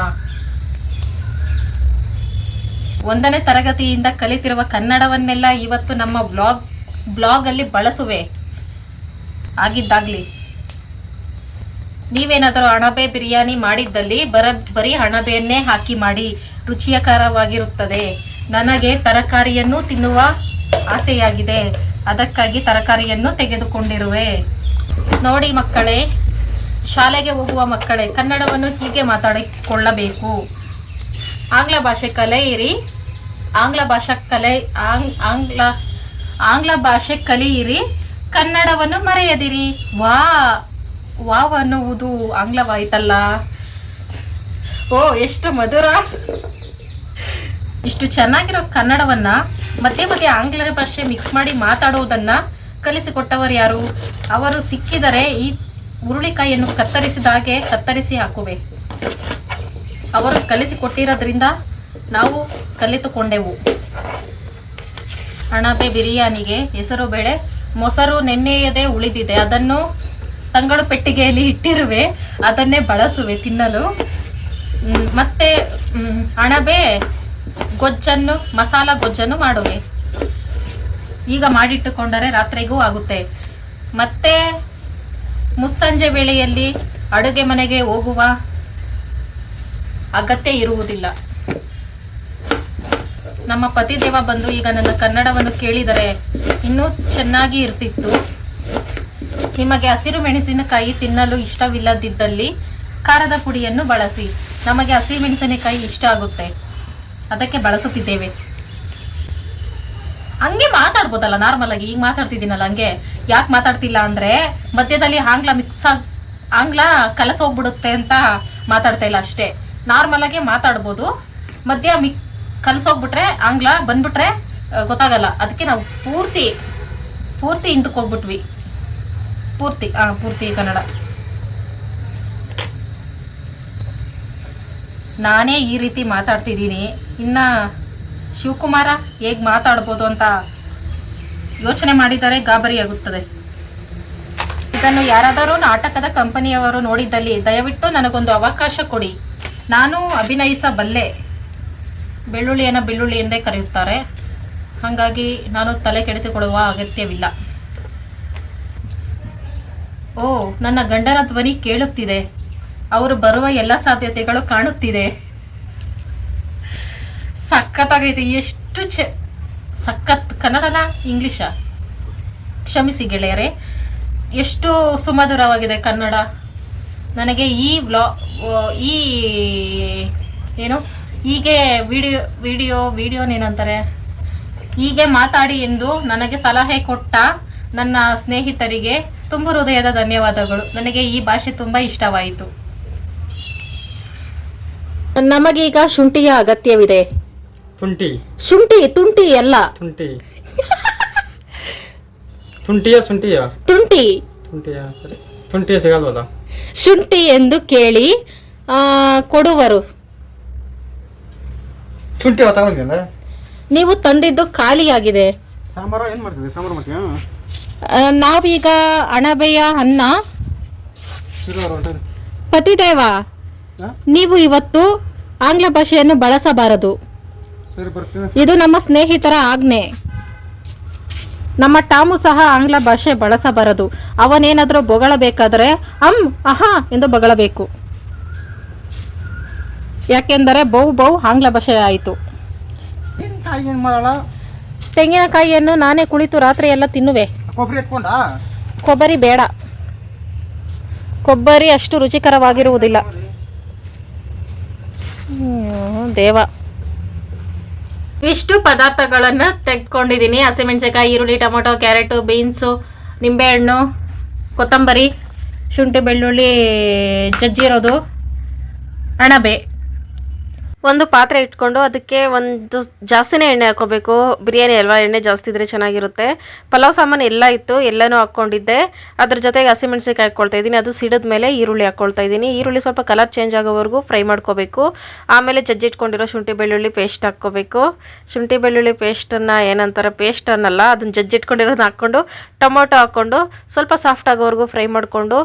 ಒಂದನೇ ತರಗತಿಯಿಂದ ಕಲಿತಿರುವ ಕನ್ನಡವನ್ನೆಲ್ಲ ಇವತ್ತು ನಮ್ಮ ಬ್ಲಾಗ್, ಬ್ಲಾಗಲ್ಲಿ ಬಳಸುವೆ. ಆಗಿದ್ದಾಗ್ಲಿ. ನೀವೇನಾದರೂ ಅಣಬೆ ಬಿರಿಯಾನಿ ಮಾಡಿದ್ದಲ್ಲಿ ಬರ, ಬರೀ ಅಣಬೆಯನ್ನೇ ಹಾಕಿ ಮಾಡಿ, ರುಚಿಯಕರವಾಗಿರುತ್ತದೆ. ನನಗೆ ತರಕಾರಿಯನ್ನು ತಿನ್ನುವ ಆಸೆಯಾಗಿದೆ. ಅದಕ್ಕಾಗಿ ತರಕಾರಿಯನ್ನು ತೆಗೆದುಕೊಂಡಿರುವೆ. ನೋಡಿ ಮಕ್ಕಳೇ, ಶಾಲೆಗೆ ಹೋಗುವ ಮಕ್ಕಳೇ, ಕನ್ನಡವನ್ನು ಹೀಗೆ ಮಾತಾಡಿಕೊಳ್ಳಬೇಕು. ಆಂಗ್ಲ ಭಾಷೆ ಕಲೆಯಿರಿ ಆಂಗ್ಲ ಭಾಷಾ ಕಲೆ, ಆಂಗ್, ಆಂಗ್ಲ ಆಂಗ್ಲ ಭಾಷೆ ಕಲಿಯಿರಿ ಕನ್ನಡವನ್ನು ಮರೆಯದಿರಿ. ವಾ, ವಾವ್ ಅನ್ನುವುದು ಆಂಗ್ಲವಾಯ್ತಲ್ಲ. ಓ, ಎಷ್ಟು ಮಧುರ. ಇಷ್ಟು ಚೆನ್ನಾಗಿರೋ ಕನ್ನಡವನ್ನ ಮಧ್ಯೆ ಮಧ್ಯೆ ಆಂಗ್ಲ ಭಾಷೆ ಮಿಕ್ಸ್ ಮಾಡಿ ಮಾತಾಡುವುದನ್ನ ಕಲಿಸಿಕೊಟ್ಟವರು ಯಾರು? ಅವರು ಸಿಕ್ಕಿದರೆ ಈ ಹುರುಳಿಕಾಯಿಯನ್ನು ಕತ್ತರಿಸಿದ ಹಾಗೆ ಕತ್ತರಿಸಿ ಹಾಕುವೆ. ಅವರು ಕಲಿಸಿಕೊಟ್ಟಿರೋದ್ರಿಂದ ನಾವು ಕಲಿತುಕೊಂಡೆವು. ಅಣಬೆ ಬಿರಿಯಾನಿಗೆ ಹೆಸರು ಬೇಳೆ, ಮೊಸರು ನೆನ್ನೆಯದೇ ಉಳಿದಿದೆ. ಅದನ್ನು ತಂಗಳು ಪೆಟ್ಟಿಗೆಯಲ್ಲಿ ಇಟ್ಟಿರುವೆ. ಅದನ್ನೇ ಬಳಸುವೆ ತಿನ್ನಲು. ಮತ್ತೆ ಅಣಬೆ ಗೊಜ್ಜನ್ನು, ಮಸಾಲ ಗೊಜ್ಜನ್ನು ಮಾಡುವೆ. ಈಗ ಮಾಡಿಟ್ಟುಕೊಂಡರೆ ರಾತ್ರಿಗೂ ಆಗುತ್ತೆ. ಮತ್ತೆ ಮುಸ್ಸಂಜೆ ವೇಳೆಯಲ್ಲಿ ಅಡುಗೆ ಮನೆಗೆ ಹೋಗುವ ಅಗತ್ಯ ಇರುವುದಿಲ್ಲ. ನಮ್ಮ ಪತಿದೇವ ಬಂದು ಈಗ ನನ್ನ ಕನ್ನಡವನ್ನು ಕೇಳಿದರೆ ಇನ್ನೂ ಚೆನ್ನಾಗಿ ಇರ್ತಿತ್ತು. ನಿಮಗೆ ಹಸಿರು ಮೆಣಸಿನಕಾಯಿ ತಿನ್ನಲು ಇಷ್ಟವಿಲ್ಲದಿದ್ದಲ್ಲಿ ಖಾರದ ಪುಡಿಯನ್ನು ಬಳಸಿ. ನಮಗೆ ಹಸಿರು ಮೆಣಸಿನಕಾಯಿ ಇಷ್ಟ ಆಗುತ್ತೆ. ಅದಕ್ಕೆ ಬಳಸುತ್ತಿದ್ದೇವೆ. ಹಂಗೆ ಮಾತಾಡ್ಬೋದಲ್ಲ ನಾರ್ಮಲ್ ಆಗಿ ಈಗ ಮಾತಾಡ್ತಿದ್ದೀನಲ್ಲ ಹಂಗೆ. ಯಾಕೆ ಮಾತಾಡ್ತಿಲ್ಲ ಅಂದ್ರೆ ಮಧ್ಯದಲ್ಲಿ ಆಂಗ್ಲ ಮಿಕ್ಸ್ ಆಗಿ, ಆಂಗ್ಲ ಕಲಸ ಹೋಗ್ಬಿಡುತ್ತೆ ಅಂತ ಮಾತಾಡ್ತಾ ಇಲ್ಲ ಅಷ್ಟೇ. ಆಗಿ ಮಾತಾಡ್ಬೋದು. ಮಧ್ಯ ಮಿಕ್ ಕಲಸೋಗ್ಬಿಟ್ರೆ ಆಂಗ್ಲ ಬಂದ್ಬಿಟ್ರೆ ಗೊತ್ತಾಗಲ್ಲ. ಅದಕ್ಕೆ ನಾವು ಪೂರ್ತಿ ಪೂರ್ತಿ ಹಿಂದಕ್ಕೆ ಹೋಗ್ಬಿಟ್ವಿ. ಪೂರ್ತಿ ಹಾಂ ಪೂರ್ತಿ ಕನ್ನಡ. ನಾನೇ ಈ ರೀತಿ ಮಾತಾಡ್ತಿದ್ದೀನಿ. ಇನ್ನು ಶಿವಕುಮಾರ ಹೇಗೆ ಮಾತಾಡ್ಬೋದು ಅಂತ ಯೋಚನೆ ಮಾಡಿದರೆ ಗಾಬರಿಯಾಗುತ್ತದೆ. ಇದನ್ನು ಯಾರಾದರೂ ನಾಟಕದ ಕಂಪನಿಯವರು ನೋಡಿದ್ದಲ್ಲಿ ದಯವಿಟ್ಟು ನನಗೊಂದು ಅವಕಾಶ ಕೊಡಿ. ನಾನು ಅಭಿನಯಿಸಬಲ್ಲೆ. ಬೆಳ್ಳುಳ್ಳಿಯನ್ನು ಬೆಳ್ಳುಳ್ಳಿ ಎಂದೇ ಕರೆಯುತ್ತಾರೆ. ಹಾಗಾಗಿ ನಾನು ತಲೆ ಕೆಡಿಸಿಕೊಡುವ ಅಗತ್ಯವಿಲ್ಲ. ಓ, ನನ್ನ ಗಂಡನ ಧ್ವನಿ ಕೇಳುತ್ತಿದೆ. ಅವರು ಬರುವ ಎಲ್ಲ ಸಾಧ್ಯತೆಗಳು ಕಾಣುತ್ತಿದೆ. ಸಖತ್ತಾಗೈತೆ, ಎಷ್ಟು ಚೆ, ಸಖತ್ ಕನ್ನಡನ ಇಂಗ್ಲೀಷಾ ಕ್ಷಮಿಸಿ ಗೆಳೆಯರೇ, ಎಷ್ಟು ಸುಮಧುರವಾಗಿದೆ ಕನ್ನಡ. ನನಗೆ ಈ ವ್ಲಾ ಈ, ಏನು, ಹೀಗೆ ವಿಡಿಯೋ ವಿಡಿಯೋ ವಿಡಿಯೋನೇನಂತಾರೆ ಹೀಗೆ ಮಾತಾಡಿ ಎಂದು ನನಗೆ ಸಲಹೆ ಕೊಟ್ಟ ನನ್ನ ಸ್ನೇಹಿತರಿಗೆ ತುಂಬ ಹೃದಯದ ಧನ್ಯವಾದಗಳು. ನನಗೆ ಈ ಭಾಷೆ ತುಂಬ ಇಷ್ಟವಾಯಿತು. ನಮಗೀಗ ಶುಂಠಿಯ ಅಗತ್ಯವಿದೆ. ತುಂಟಿ ಶುಂಠಿ ತುಂಟಿ ಎಲ್ಲ. ತುಂಟಿ ತುಂಟಿಯ ಶುಂಠಿಯ? ತುಂಟಿ. ತುಂಟಿಯ ಸರಿ. ತುಂಟಿಯ ಸಿಗಲ್ವಲ್ಲ? ಶುಂಠಿ ಎಂದು ಕೇಳಿ ಆ, ಕೊಡುವರು. ಶುಂಠಿ ತಗೊಂಡಿಲ್ಲ ನೀವು ತಂದಿದ್ದು ಖಾಲಿಯಾಗಿದೆ. ಸಾಂಬಾರ ಏನು ಮಾಡ್ತಿದ್ದೆ ಸಾಂಬಾರು ಮಾಡ್ತೀಯ? ಆ, ನಾವೀಗ ಅಣಬೆಯ ಅನ್ನ. ಪತಿ ಹೊಂಟೋದು. ಪತಿದೇವ. ಹಾ? ನೀವು ಇವತ್ತು ಆಂಗ್ಲ ಭಾಷೆಯನ್ನು ಬಳಸಬಾರದು. ಇದು ನಮ್ಮ ಸ್ನೇಹಿತರ ಆಜ್ಞೆ. ನಮ್ಮ ಟಾಮು ಸಹ ಆಂಗ್ಲ ಭಾಷೆ ಬಳಸಬಾರದು. ಅವನೇನಾದರೂ ಬೊಗಳಬೇಕಾದರೆ ಅಂ ಅಹಾ ಎಂದು ಬೊಗಳಬೇಕು. ಯಾಕೆಂದರೆ ಬೌ ಬೌ ಆಂಗ್ಲ ಭಾಷೆ ಆಯಿತು. ತೆಂಗಿನಕಾಯಿಯನ್ನು ನಾನೇ ಕುಳಿತು ರಾತ್ರಿ ಎಲ್ಲ ತಿನ್ನುವೆ. ಕೊಬ್ಬರಿ ಬೇಡ. ಕೊಬ್ಬರಿ ಅಷ್ಟು ರುಚಿಕರವಾಗಿರುವುದಿಲ್ಲ. ದೇವ. ಇಷ್ಟು ಪದಾರ್ಥಗಳನ್ನು ತೆಗೆದುಕೊಂಡಿದ್ದೀನಿ. ಹಸಿಮೆಣಸಿನಕಾಯಿ, ಈರುಳ್ಳಿ, ಟೊಮೊಟೊ, ಕ್ಯಾರೆಟು, ಬೀನ್ಸು, ನಿಂಬೆಹಣ್ಣು, ಕೊತ್ತಂಬರಿ, ಶುಂಠಿ, ಬೆಳ್ಳುಳ್ಳಿ, ಜಜ್ಜಿರೋದು, ಅಣಬೆ. ಒಂದು ಪಾತ್ರೆ ಇಟ್ಕೊಂಡು ಅದಕ್ಕೆ ಒಂದು ಜಾಸ್ತಿನೇ ಎಣ್ಣೆ ಹಾಕೋಬೇಕು. ಬಿರಿಯಾನಿ ಅಲ್ವಾ? ಎಣ್ಣೆ ಜಾಸ್ತಿ ಇದ್ರೆ ಚೆನ್ನಾಗಿರುತ್ತೆ. ಪಲಾವ್ ಸಾಮಾನು ಎಲ್ಲ ಇತ್ತು, ಎಲ್ಲನೂ ಹಾಕ್ಕೊಂಡಿದ್ದೆ. ಅದ್ರ ಜೊತೆಗೆ ಹಸಿಮೆಣ್ಸಿಕಾಯಿ ಹಾಕ್ಕೊಳ್ತಾ ಇದ್ದೀನಿ. ಅದು ಸಿಡಿದ ಮೇಲೆ ಈರುಳ್ಳಿ ಹಾಕ್ಕೊಳ್ತಾ ಇದ್ದೀನಿ. ಈರುಳ್ಳಿ ಸ್ವಲ್ಪ ಕಲರ್ ಚೇಂಜ್ ಆಗೋವರೆಗೂ ಫ್ರೈ ಮಾಡ್ಕೋಬೇಕು. ಆಮೇಲೆ ಜಜ್ಜಿಟ್ಕೊಂಡಿರೋ ಶುಂಠಿ ಬೆಳ್ಳುಳ್ಳಿ ಪೇಸ್ಟ್ ಹಾಕ್ಕೋಬೇಕು. ಶುಂಠಿ ಬೆಳ್ಳುಳ್ಳಿ ಪೇಸ್ಟನ್ನು ಏನಂತಾರೆ? ಪೇಸ್ಟ್ ಅನ್ನಲ್ಲ, ಅದನ್ನ ಜಜ್ಜಿಟ್ಕೊಂಡಿರೋದನ್ನ ಹಾಕ್ಕೊಂಡು ಟೊಮೊಟೊ ಹಾಕ್ಕೊಂಡು ಸ್ವಲ್ಪ ಸಾಫ್ಟ್ ಆಗೋವರೆಗೂ ಫ್ರೈ ಮಾಡಿಕೊಂಡು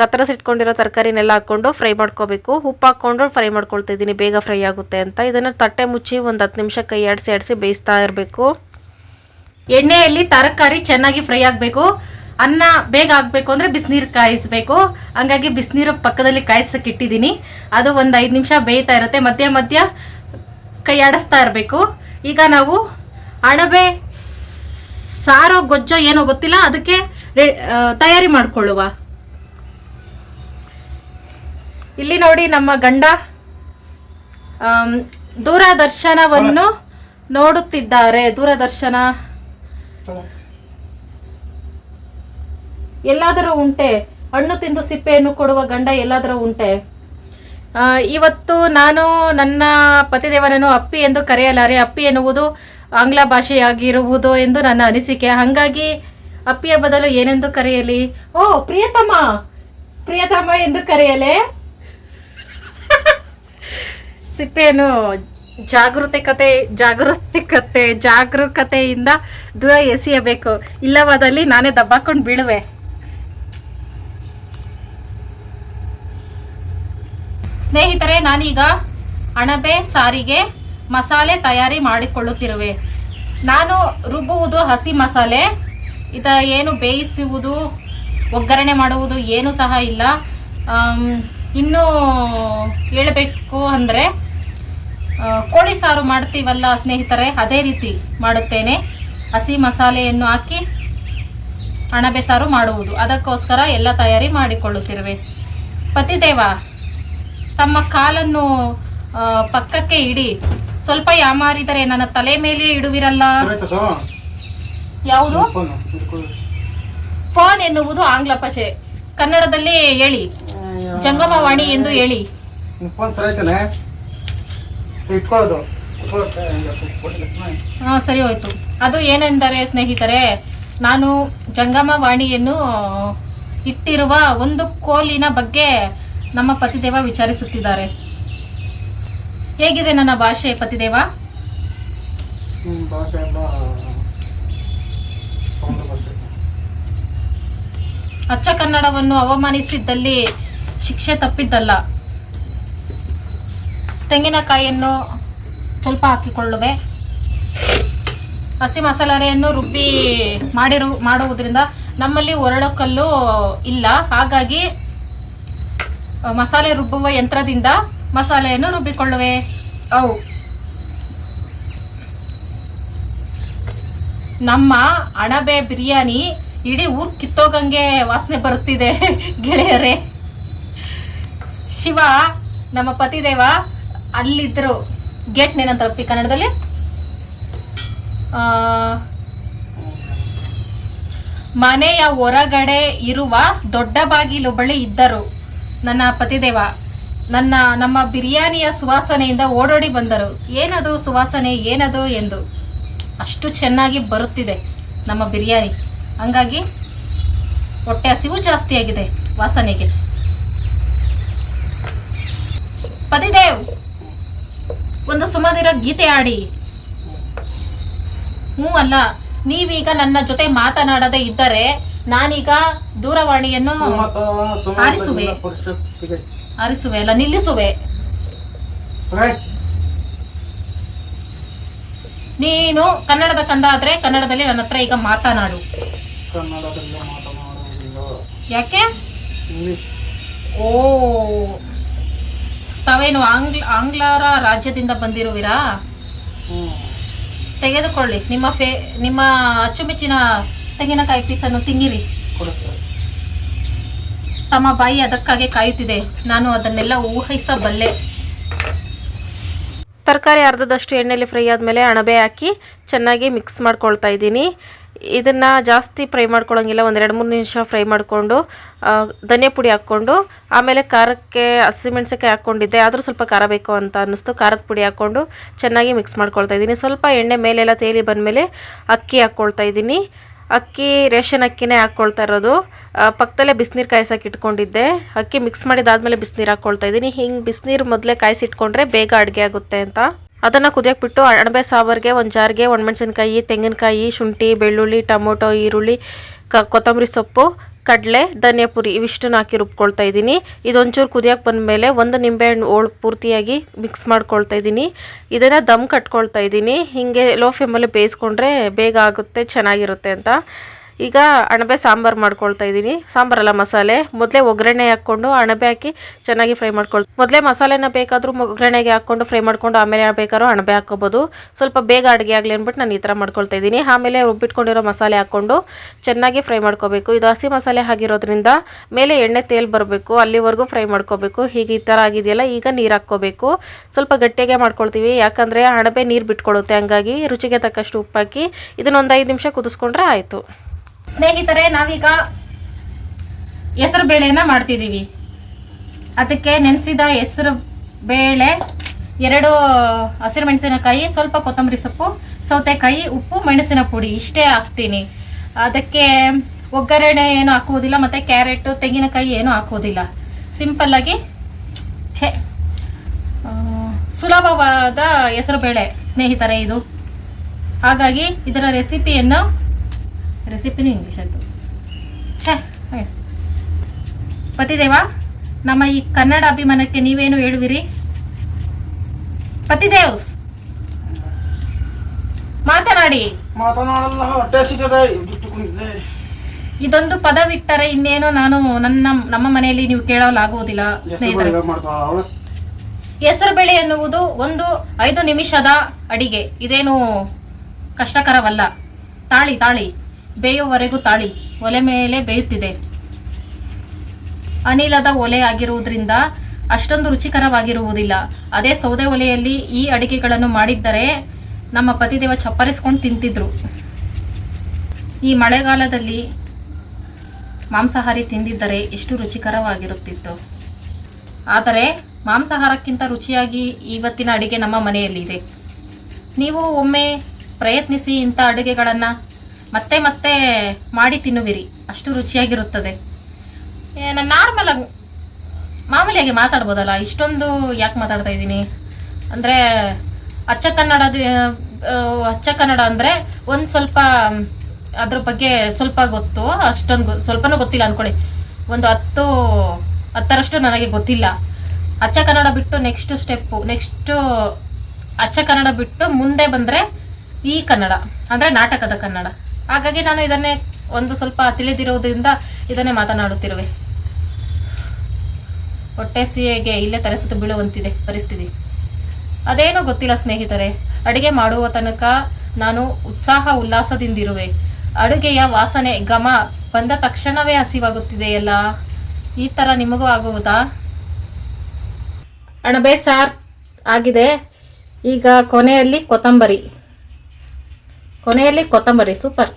ಕತ್ತರಿಸಿಟ್ಕೊಂಡಿರೋ ತರಕಾರಿನೆಲ್ಲ ಹಾಕ್ಕೊಂಡು ಫ್ರೈ ಮಾಡ್ಕೋಬೇಕು. ಉಪ್ಪು ಹಾಕ್ಕೊಂಡು ಫ್ರೈ ಮಾಡ್ಕೊಳ್ತಿದ್ದೀನಿ ಬೇಗ ಫ್ರೈ ಆಗುತ್ತೆ ಅಂತ. ಇದನ್ನು ತಟ್ಟೆ ಮುಚ್ಚಿ ಒಂದು ಹತ್ತು ನಿಮಿಷ ಕೈ ಆಡಿಸಿ ಆಡಿಸಿ ಬೇಯಿಸ್ತಾ ಇರಬೇಕು. ಎಣ್ಣೆಯಲ್ಲಿ ತರಕಾರಿ ಚೆನ್ನಾಗಿ ಫ್ರೈ ಆಗಬೇಕು. ಅನ್ನ ಬೇಗ ಆಗಬೇಕು ಅಂದರೆ ಬಿಸಿನೀರು ಕಾಯಿಸಬೇಕು. ಹಂಗಾಗಿ ಬಿಸಿನೀರು ಪಕ್ಕದಲ್ಲಿ ಕಾಯಿಸಕ್ಕೆ ಇಟ್ಟಿದ್ದೀನಿ. ಅದು ಒಂದು ಐದು ನಿಮಿಷ ಬೇಯ್ತಾ ಇರುತ್ತೆ. ಮಧ್ಯ ಮಧ್ಯ ಕೈ ಆಡಿಸ್ತಾ ಇರಬೇಕು. ಈಗ ನಾವು ಅಣಬೆ ಸಾರೋ ಗೊಜ್ಜೋ ಏನೋ ಗೊತ್ತಿಲ್ಲ? ಅದಕ್ಕೆ ತಯಾರಿ ಮಾಡಿಕೊಳ್ಳುವ. ಇಲ್ಲಿ ನೋಡಿ ನಮ್ಮ ಗಂಡ ದೂರದರ್ಶನವನ್ನು ನೋಡುತ್ತಿದ್ದಾರೆ. ದೂರದರ್ಶನ. ಎಲ್ಲಾದರೂ ಉಂಟೆ? ಹಣ್ಣು ತಿಂದು ಸಿಪ್ಪೆಯನ್ನು ಕೊಡುವ ಗಂಡ ಎಲ್ಲಾದರೂ ಉಂಟೆ? ಆ, ಇವತ್ತು ನಾನು ನನ್ನ ಪತಿದೇವನನ್ನು ಅಪ್ಪಿ ಎಂದು ಕರೆಯಲಾರೆ. ಅಪ್ಪಿ ಎನ್ನುವುದು ಆಂಗ್ಲ ಭಾಷೆಯಾಗಿರುವುದು ಎಂದು ನನ್ನ ಅನಿಸಿಕೆ. ಹಾಗಾಗಿ ಅಪ್ಪಿಯ ಬದಲು ಏನೆಂದು ಕರೆಯಲಿ? ಓ ಪ್ರಿಯತಮ್ಮ ಪ್ರಿಯತಮ್ಮ ಎಂದು ಕರೆಯಲೇ? ಸಿಪ್ಪೆಯನ್ನು ಜಾಗೃತಿಕತೆ ಜಾಗೃತಿಕತೆ, ಜಾಗರೂಕತೆಯಿಂದ ದೂರ ಎಸೆಯಬೇಕು. ಇಲ್ಲವಾದಲ್ಲಿ ನಾನೇ ದಬ್ಬಾಕೊಂಡು ಬೀಳುವೆ. ಸ್ನೇಹಿತರೆ, ನಾನೀಗ ಅಣಬೆ ಸಾರಿಗೆ ಮಸಾಲೆ ತಯಾರಿ ಮಾಡಿಕೊಳ್ಳುತ್ತಿರುವೆ. ನಾನು ರುಬ್ಬುವುದು ಹಸಿ ಮಸಾಲೆ. ಇದ ಏನು ಬೇಯಿಸುವುದು, ಒಗ್ಗರಣೆ ಮಾಡುವುದು ಏನು ಸಹ ಇಲ್ಲ. ಇನ್ನೂ ಹೇಳಬೇಕು ಅಂದರೆ ಕೋಳಿ ಸಾರು ಮಾಡ್ತೀವಲ್ಲ ಸ್ನೇಹಿತರೆ ಅದೇ ರೀತಿ ಮಾಡುತ್ತೇನೆ. ಹಸಿ ಮಸಾಲೆಯನ್ನು ಹಾಕಿ ಅಣಬೆ ಸಾರು ಮಾಡುವುದು. ಅದಕ್ಕೋಸ್ಕರ ಎಲ್ಲ ತಯಾರಿ ಮಾಡಿಕೊಳ್ಳುತ್ತಿರುವೆ. ಪತಿದೇವ ತಮ್ಮ ಕಾಲನ್ನು ಪಕ್ಕಕ್ಕೆ ಇಡಿ. ಸ್ವಲ್ಪ ಯಾಮಾರಿದರೆ ನನ್ನ ತಲೆ ಮೇಲೆ ಇಡುವಿರಲ್ಲ? ಯಾವುದು? ಫೋನ್. ಎನ್ನುವುದು ಆಂಗ್ಲ ಭಾಷೆ. ಕನ್ನಡದಲ್ಲಿ ಹೇಳಿ. ಜಂಗಮವಾಣಿ ಎಂದು ಹೇಳಿ ನಿನ್ ಫೋನ್ ಸರಿ ಐತಾನೆ ಇಟ್ಕೊಳ್ಳೋದು. ಹಾ ಸರಿ ಹೋಯ್ತು. ಅದು ಏನೆಂದರೆ ಸ್ನೇಹಿತರೆ ನಾನು ಜಂಗಮವಾಣಿಯನ್ನು ಇಟ್ಟಿರುವ ಒಂದು ಕೋಲಿನ ಬಗ್ಗೆ ನಮ್ಮ ಪತಿದೇವ ವಿಚಾರಿಸುತ್ತಿದ್ದಾರೆ. ಹೇಗಿದೆ ನನ್ನ ಭಾಷೆ ಪತಿದೇವ? ಅಚ್ಚ ಕನ್ನಡವನ್ನು ಅವಮಾನಿಸಿದ್ದಲ್ಲಿ ಶಿಕ್ಷೆ ತಪ್ಪಿದ್ದಲ್ಲ. ತೆಂಗಿನಕಾಯಿಯನ್ನು ಸ್ವಲ್ಪ ಹಾಕಿಕೊಳ್ಳುವೆ. ಹಸಿ ಮಸಾಲೆಯನ್ನು ರುಬ್ಬಿ ಮಾಡಿರು, ಮಾಡುವುದರಿಂದ ನಮ್ಮಲ್ಲಿ ಒರಳು ಕಲ್ಲು ಇಲ್ಲ. ಹಾಗಾಗಿ ಮಸಾಲೆ ರುಬ್ಬುವ ಯಂತ್ರದಿಂದ ಮಸಾಲೆಯನ್ನು ರುಬ್ಬಿಕೊಳ್ಳುವೆ. ಅವು. ನಮ್ಮ ಅಣಬೆ ಬಿರಿಯಾನಿ ಇಡೀ ಊರ್ ಕಿತ್ತೋಗಂಗೆ ವಾಸನೆ ಬರುತ್ತಿದೆ, ಗೆಳೆಯರೇ. ಶಿವ, ನಮ್ಮ ಪತಿದೇವ ಅಲ್ಲಿದ್ರು ಗೇಟ್ ಏನಂತಾರಪ್ಪಿ ಕನ್ನಡದಲ್ಲಿ? ಮನೆಯ ಹೊರಗಡೆ ಇರುವ ದೊಡ್ಡ ಬಾಗಿಲು ಬಳಿ ಇದ್ದರು ನನ್ನ ಪತಿದೇವ. ನನ್ನ, ನಮ್ಮ ಬಿರಿಯಾನಿಯ ಸುವಾಸನೆಯಿಂದ ಓಡೋಡಿ ಬಂದರು. ಏನದು ಸುವಾಸನೆ, ಏನದು ಎಂದು. ಅಷ್ಟು ಚೆನ್ನಾಗಿ ಬರುತ್ತಿದೆ ನಮ್ಮ ಬಿರಿಯಾನಿ. ಹಂಗಾಗಿ ಹೊಟ್ಟೆ ಹಸಿವು ಜಾಸ್ತಿಯಾಗಿದೆ ವಾಸನೆಗೆ. ಪತಿದೇವ್! ಒಂದು ಸುಮಧುರ ಗೀತೆ ಆಡಿ. ಹ್ಞೂ ಅಲ್ಲ ನೀವೀಗ ನನ್ನ ಜೊತೆ ಮಾತನಾಡದೆ ಇದ್ದರೆ ನಾನೀಗ ದೂರವಾಣಿಯನ್ನು ಆರಿಸುವೆ. ಆರಿಸುವೆ ಅಲ್ಲ ನಿಲ್ಲಿಸುವೆ. ನೀನು ಕನ್ನಡದ ಕಂದ ಆದ್ರೆ ಕನ್ನಡದಲ್ಲಿ ನನ್ನ ಹತ್ರ ಈಗ ಮಾತನಾಡು. ಯಾಕೆ? ಓ. ತಾವೇನು ಆಂಗ್ಲ ಆಂಗ್ಲರ ರಾಜ್ಯದಿಂದ ಬಂದಿರುವಿರಾ? ತೆಗೆದುಕೊಳ್ಳಿ. ನಿಮ್ಮ ಫೇ ನಿಮ್ಮ ಅಚ್ಚುಮೆಚ್ಚಿನ ತೆಂಗಿನಕಾಯಿ ಪೀಸನ್ನು ತಿಂಗಿರಿ ತಮ್ಮ ಬಾಯಿ ಅದಕ್ಕಾಗಿ ಕಾಯುತ್ತಿದೆ. ನಾನು ಅದನ್ನೆಲ್ಲ ಊಹಿಸಬಲ್ಲೆ. ತರಕಾರಿ ಅರ್ಧದಷ್ಟು ಎಣ್ಣೆಲಿ ಫ್ರೈ ಆದಮೇಲೆ ಅಣಬೆ ಹಾಕಿ ಚೆನ್ನಾಗಿ ಮಿಕ್ಸ್ ಮಾಡ್ಕೊಳ್ತಾ ಇದ್ದೀನಿ. ಇದನ್ನು ಜಾಸ್ತಿ ಫ್ರೈ ಮಾಡ್ಕೊಳ್ಳೋಂಗಿಲ್ಲ ಒಂದು ಎರಡು ಮೂರು ನಿಮಿಷ ಫ್ರೈ ಮಾಡಿಕೊಂಡು ಧನಿಯಾ ಪುಡಿ ಹಾಕ್ಕೊಂಡು, ಆಮೇಲೆ ಖಾರಕ್ಕೆ ಹಸಿಮೆಣ್ಸಿಕಾಯಿ ಹಾಕ್ಕೊಂಡಿದ್ದೆ, ಆದರೂ ಸ್ವಲ್ಪ ಖಾರ ಬೇಕು ಅಂತ ಅನ್ನಿಸ್ತು. ಖಾರದ ಪುಡಿ ಹಾಕ್ಕೊಂಡು ಚೆನ್ನಾಗಿ ಮಿಕ್ಸ್ ಮಾಡ್ಕೊಳ್ತಾ ಇದ್ದೀನಿ. ಸ್ವಲ್ಪ ಎಣ್ಣೆ ಮೇಲೆಲ್ಲ ತೇಲಿ ಬಂದಮೇಲೆ ಅಕ್ಕಿ ಹಾಕ್ಕೊಳ್ತಾ ಇದ್ದೀನಿ. ಅಕ್ಕಿ, ರೇಷನ್ ಅಕ್ಕಿನೇ ಹಾಕ್ಕೊಳ್ತಾ ಇರೋದು. ಪಕ್ಕದಲ್ಲೇ ಬಿಸಿನೀರು ಕಾಯಿಸೋಕೆ ಇಟ್ಕೊಂಡಿದ್ದೆ. ಅಕ್ಕಿ ಮಿಕ್ಸ್ ಮಾಡಿದಾದ್ಮೇಲೆ ಬಿಸಿನೀರು ಹಾಕ್ಕೊಳ್ತಾ ಇದ್ದೀನಿ. ಹಿಂಗೆ ಬಿಸಿನೀರು ಮೊದಲೇ ಕಾಯಿಸಿಟ್ಕೊಂಡ್ರೆ ಬೇಗ ಅಡುಗೆ ಆಗುತ್ತೆ ಅಂತ. ಅದನ್ನು ಕುದಿಯಕ್ಕೆ ಬಿಟ್ಟು ಅಣಬೆ ಸಾಂಬಾರಿಗೆ ಒಂದು ಜಾರಿಗೆ ಒಣಮೆಣಸಿನ್ಕಾಯಿ, ತೆಂಗಿನಕಾಯಿ, ಶುಂಠಿ, ಬೆಳ್ಳುಳ್ಳಿ, ಟೊಮೊಟೊ, ಈರುಳ್ಳಿ, ಕ ಕೊತ್ತಂಬರಿ ಸೊಪ್ಪು, ಕಡಲೆ, ಧನಿಯಾ ಪುರಿ ಇವಿಷ್ಟನ್ನು ಹಾಕಿ ರುಬ್ಕೊಳ್ತಾ ಇದ್ದೀನಿ. ಇದೊಂಚೂರು ಬಂದ ಬಂದಮೇಲೆ ಒಂದು ನಿಂಬೆಹಣ್ಣು ಓಳು ಪೂರ್ತಿಯಾಗಿ ಮಿಕ್ಸ್ ಮಾಡ್ಕೊಳ್ತಾ ಇದ್ದೀನಿ. ಇದನ್ನು ದಮ್ ಕಟ್ಕೊಳ್ತಾ ಇದ್ದೀನಿ. ಹೀಗೆ ಲೋ ಫ್ಲೇಮಲ್ಲಿ ಬೇಯಿಸ್ಕೊಂಡ್ರೆ ಬೇಗ ಆಗುತ್ತೆ, ಚೆನ್ನಾಗಿರುತ್ತೆ ಅಂತ. ಈಗ ಅಣಬೆ ಸಾಂಬಾರು ಮಾಡ್ಕೊಳ್ತಾ ಇದ್ದೀನಿ. ಸಾಂಬಾರಲ್ಲ ಮಸಾಲೆ. ಮೊದಲೇ ಒಗ್ಗರಣೆ ಹಾಕ್ಕೊಂಡು ಅಣಬೆ ಹಾಕಿ ಚೆನ್ನಾಗಿ ಫ್ರೈ ಮಾಡ್ಕೊಳ್ತು ಮೊದಲೇ ಮಸಾಲೆನ ಬೇಕಾದರೂ ಒಗ್ಗರಣೆಗೆ ಹಾಕ್ಕೊಂಡು ಫ್ರೈ ಮಾಡ್ಕೊಂಡು ಆಮೇಲೆ ಬೇಕಾದ್ರೂ ಅಣಬೆ ಹಾಕ್ಕೋಬೋದು. ಸ್ವಲ್ಪ ಬೇಗ ಅಡುಗೆ ಆಗಲಿ ಅಂದ್ಬಿಟ್ಟು ನಾನು ಈ ಥರ ಮಾಡ್ಕೊಳ್ತಾ ಇದ್ದೀನಿ. ಆಮೇಲೆ ರುಬ್ಬಿಟ್ಕೊಂಡಿರೋ ಮಸಾಲೆ ಹಾಕ್ಕೊಂಡು ಚೆನ್ನಾಗಿ ಫ್ರೈ ಮಾಡ್ಕೋಬೇಕು. ಇದು ಹಸಿ ಮಸಾಲೆ ಆಗಿರೋದ್ರಿಂದ ಮೇಲೆ ಎಣ್ಣೆ ತೇಲ್ ಬರಬೇಕು. ಅಲ್ಲಿವರೆಗೂ ಫ್ರೈ ಮಾಡ್ಕೋಬೇಕು. ಹೀಗೆ ಈ ಥರ ಆಗಿದೆಯಲ್ಲ, ಈಗ ನೀರು ಹಾಕ್ಕೋಬೇಕು. ಸ್ವಲ್ಪ ಗಟ್ಟಿಯಾಗೆ ಮಾಡ್ಕೊಳ್ತೀವಿ. ಯಾಕಂದರೆ ಅಣಬೆ ನೀರು ಬಿಟ್ಕೊಳ್ಳುತ್ತೆ ಹಂಗಾಗಿ ರುಚಿಗೆ ತಕ್ಕಷ್ಟು ಉಪ್ಪಾಕಿ ಇದನ್ನೊಂದು ಐದು ನಿಮಿಷ ಕುದಿಸ್ಕೊಂಡ್ರೆ ಆಯಿತು. ಸ್ನೇಹಿತರೆ, ನಾವೀಗ ಹೆಸರು ಬೇಳೆನ ಮಾಡ್ತಿದ್ದೀವಿ. ಅದಕ್ಕೆ ನೆನೆಸಿದ ಹೆಸರು ಬೇಳೆ ಎರಡು ಹಸಿರು ಮೆಣಸಿನಕಾಯಿ, ಸ್ವಲ್ಪ ಕೊತ್ತಂಬರಿ ಸೊಪ್ಪು, ಸೌತೆಕಾಯಿ, ಉಪ್ಪು, ಮೆಣಸಿನ ಪುಡಿ, ಇಷ್ಟೇ ಹಾಕ್ತೀನಿ. ಅದಕ್ಕೆ ಒಗ್ಗರಣೆ ಏನು ಹಾಕುವುದಿಲ್ಲ, ಮತ್ತು ಕ್ಯಾರೆಟು, ತೆಂಗಿನಕಾಯಿ ಏನು ಹಾಕುವುದಿಲ್ಲ. ಸಿಂಪಲ್ಲಾಗಿ ಛೆ ಸುಲಭವಾದ ಹೆಸರು ಬೇಳೆ ಸ್ನೇಹಿತರೆ ಇದು. ಹಾಗಾಗಿ ಇದರ ರೆಸಿಪಿಯನ್ನು ರೆಸಿಪಿನೂ ಇಂಗ್ಲೀಷ್ ಆಯಿತು. ಛೇ. ಪತಿದೇವ ನಮ್ಮ ಈ ಕನ್ನಡ ಅಭಿಮಾನಕ್ಕೆ ನೀವೇನು ಹೇಳುವಿರಿ? ಪತಿದೇವ್ಸ್ ಮಾತನಾಡಿ. ಇದೊಂದು ಪದವಿಟ್ಟರೆ ಇನ್ನೇನು ನಾನು ನನ್ನ ನಮ್ಮ ಮನೆಯಲ್ಲಿ ನೀವು ಕೇಳಲಾಗುವುದಿಲ್ಲ ಸ್ನೇಹಿತರೆ. ಹೆಸರು ಬೇಳೆ ಎನ್ನುವುದು ಒಂದು ಐದು ನಿಮಿಷದ ಅಡಿಗೆ. ಇದೇನು ಕಷ್ಟಕರವಲ್ಲ. ತಾಳಿ ತಾಳಿ. ಬೇಯುವವರೆಗೂ ತಾಳಿ ಒಲೆ ಮೇಲೆ ಬೇಯುತ್ತಿದೆ. ಅನಿಲದ ಒಲೆ ಆಗಿರುವುದರಿಂದ ಅಷ್ಟೊಂದು ರುಚಿಕರವಾಗಿರುವುದಿಲ್ಲ. ಅದೇ ಸೌದೆ ಒಲೆಯಲ್ಲಿ ಈ ಅಡಿಗೆಗಳನ್ನು ಮಾಡಿದ್ದರೆ ನಮ್ಮ ಪತಿದೇವ ಚಪ್ಪರಿಸ್ಕೊಂಡು ತಿಂತಿದ್ರು. ಈ ಮಳೆಗಾಲದಲ್ಲಿ ಮಾಂಸಾಹಾರಿ ತಿಂದಿದ್ದರೆ ಎಷ್ಟು ರುಚಿಕರವಾಗಿರುತ್ತಿತ್ತು. ಆದರೆ ಮಾಂಸಾಹಾರಕ್ಕಿಂತ ರುಚಿಯಾಗಿ ಇವತ್ತಿನ ಅಡಿಗೆ ನಮ್ಮ ಮನೆಯಲ್ಲಿದೆ. ನೀವು ಒಮ್ಮೆ ಪ್ರಯತ್ನಿಸಿ ಇಂಥ ಅಡುಗೆಗಳನ್ನು ಮತ್ತೆ ಮತ್ತೆ ಮಾಡಿ ತಿನ್ನುವಿರಿ. ಅಷ್ಟು ರುಚಿಯಾಗಿರುತ್ತದೆ. ನಾನು ನಾರ್ಮಲ್ ಆಗಿ ಮಾಮೂಲಿಯಾಗಿ ಮಾತಾಡ್ಬೋದಲ್ಲ? ಇಷ್ಟೊಂದು ಯಾಕೆ ಮಾತಾಡ್ತಾ ಇದ್ದೀನಿ? ಅಂದರೆ ಅಚ್ಚ ಕನ್ನಡದ ಅಚ್ಚ ಕನ್ನಡ ಅಂದರೆ ಒಂದು ಸ್ವಲ್ಪ, ಅದ್ರ ಬಗ್ಗೆ ಸ್ವಲ್ಪ ಗೊತ್ತು. ಅಷ್ಟೊಂದು ಸ್ವಲ್ಪನೂ ಗೊತ್ತಿಲ್ಲ ಅಂದ್ಕೊಳ್ಳಿ ಒಂದು ಹತ್ತು, ಹತ್ತರಷ್ಟು ನನಗೆ ಗೊತ್ತಿಲ್ಲ. ಅಚ್ಚ ಕನ್ನಡ ಬಿಟ್ಟು ನೆಕ್ಸ್ಟ್ ಸ್ಟೆಪ್ಪು ನೆಕ್ಸ್ಟು ಅಚ್ಚ ಕನ್ನಡ ಬಿಟ್ಟು ಮುಂದೆ ಬಂದರೆ ಈ ಕನ್ನಡ. ಅಂದರೆ ನಾಟಕದ ಕನ್ನಡ. ಹಾಗಾಗಿ ನಾನು ಇದನ್ನೇ ಒಂದು ಸ್ವಲ್ಪ ತಿಳಿದಿರುವುದರಿಂದ ಇದನ್ನೇ ಮಾತನಾಡುತ್ತಿರುವೆ. ಹೊಟ್ಟೆ ಸಿಹಿಗೆ ಇಲ್ಲೇ ತಲೆ ಸುತ್ತು ಬೀಳುವಂತಿದೆ ಪರಿಸ್ಥಿತಿ. ಅದೇನೋ ಗೊತ್ತಿಲ್ಲ ಸ್ನೇಹಿತರೆ, ಅಡುಗೆ ಮಾಡುವ ತನಕ ನಾನು ಉತ್ಸಾಹ ಉಲ್ಲಾಸದಿಂದಿರುವೆ. ಅಡುಗೆಯ ವಾಸನೆ, ಘಮ ಬಂದ ತಕ್ಷಣವೇ ಹಸಿವಾಗುತ್ತಿದೆಯಲ್ಲ ಈ ಥರ ನಿಮಗೂ ಆಗುವುದಾ? ಅಣಬೆ ಸಾರ್, ಆಗಿದೆ. ಈಗ ಕೊನೆಯಲ್ಲಿ ಕೊತ್ತಂಬರಿ. ಕೊನೆಯಲ್ಲಿ ಕೊತ್ತಂಬರಿ ಸೂಪರ್.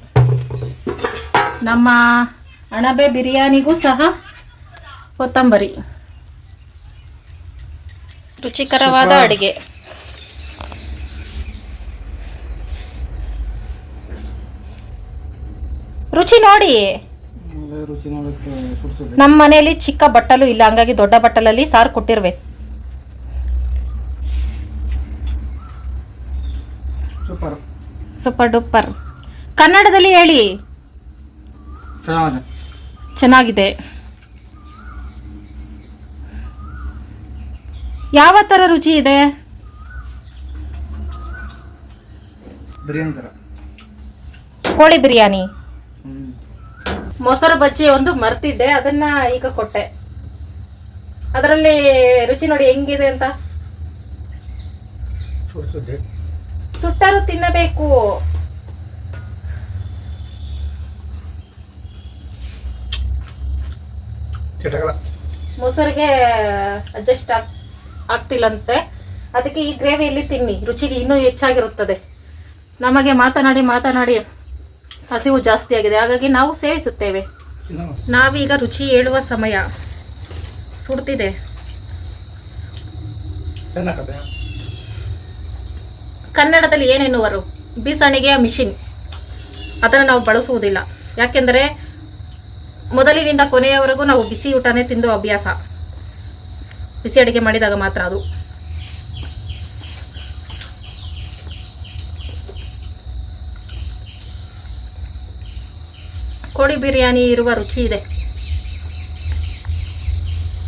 ನಮ್ಮ ಅಣಬೆ ಬಿರಿಯಾನಿಗೂ ಸಹ ಕೊತ್ತಂಬರಿ. ರುಚಿಕರವಾದ ಅಡುಗೆ. ರುಚಿ ನೋಡಿ. ನಮ್ಮ ಮನೆಯಲ್ಲಿ ಚಿಕ್ಕ ಬಟ್ಟಲು ಇಲ್ಲ ಹಂಗಾಗಿ ದೊಡ್ಡ ಬಟ್ಟಲಲ್ಲಿ ಸಾರು ಕೊಟ್ಟಿರ್ವೆ ಸೂಪರ್ ಸೂಪರ್ ಡೂಪರ್. ಕನ್ನಡದಲ್ಲಿ ಹೇಳಿ. ಚೆನ್ನಾಗಿದೆ ಚೆನ್ನಾಗಿದೆ. ಯಾವ ತರ ರುಚಿ ಇದೆ? ಬಿರಿಯಾನಿ ಕೋಳಿ ಬಿರಿಯಾನಿ. ಮೊಸರು ಬಜ್ಜಿ ಒಂದು ಮರ್ತಿದ್ದೆ ಅದನ್ನ ಈಗ ಕೊಟ್ಟೆ. ಅದರಲ್ಲಿ ರುಚಿ ನೋಡಿ ಹೆಂಗಿದೆ ಅಂತ? ಸುಟ್ಟರು ತಿನ್ನಬೇಕು. ಮೊಸರಿಗೆ ಅಡ್ಜಸ್ಟ್ ಆಗ್ ಆಗ್ತಿಲ್ಲಂತೆ. ಅದಕ್ಕೆ ಈ ಗ್ರೇವಿಯಲ್ಲಿ ತಿನ್ನಿ. ರುಚಿಗೆ ಇನ್ನೂ ಹೆಚ್ಚಾಗಿರುತ್ತದೆ. ನಮಗೆ ಮಾತನಾಡಿ ಮಾತನಾಡಿ ಹಸಿವು ಜಾಸ್ತಿ ಆಗಿದೆ. ಹಾಗಾಗಿ ನಾವು ಸೇವಿಸುತ್ತೇವೆ. ನಾವೀಗ ರುಚಿ ಹೇಳುವ ಸಮಯ. ಸುಡ್ತಿದೆ. ಕನ್ನಡದಲ್ಲಿ ಏನೆನ್ನುವರು? ಬಿಸಣಿಗೆಯ ಮಿಷಿನ್. ಅದನ್ನು ನಾವು ಬಳಸುವುದಿಲ್ಲ. ಯಾಕೆಂದರೆ ಮೊದಲಿನಿಂದ ಕೊನೆಯವರೆಗೂ ನಾವು ಬಿಸಿ ಊಟನೇ ತಿಂದು ಅಭ್ಯಾಸ. ಬಿಸಿ ಅಡುಗೆ ಮಾಡಿದಾಗ ಮಾತ್ರ ಅದು. ಕೋಳಿ ಬಿರಿಯಾನಿ ಇರುವ ರುಚಿ ಇದೆ.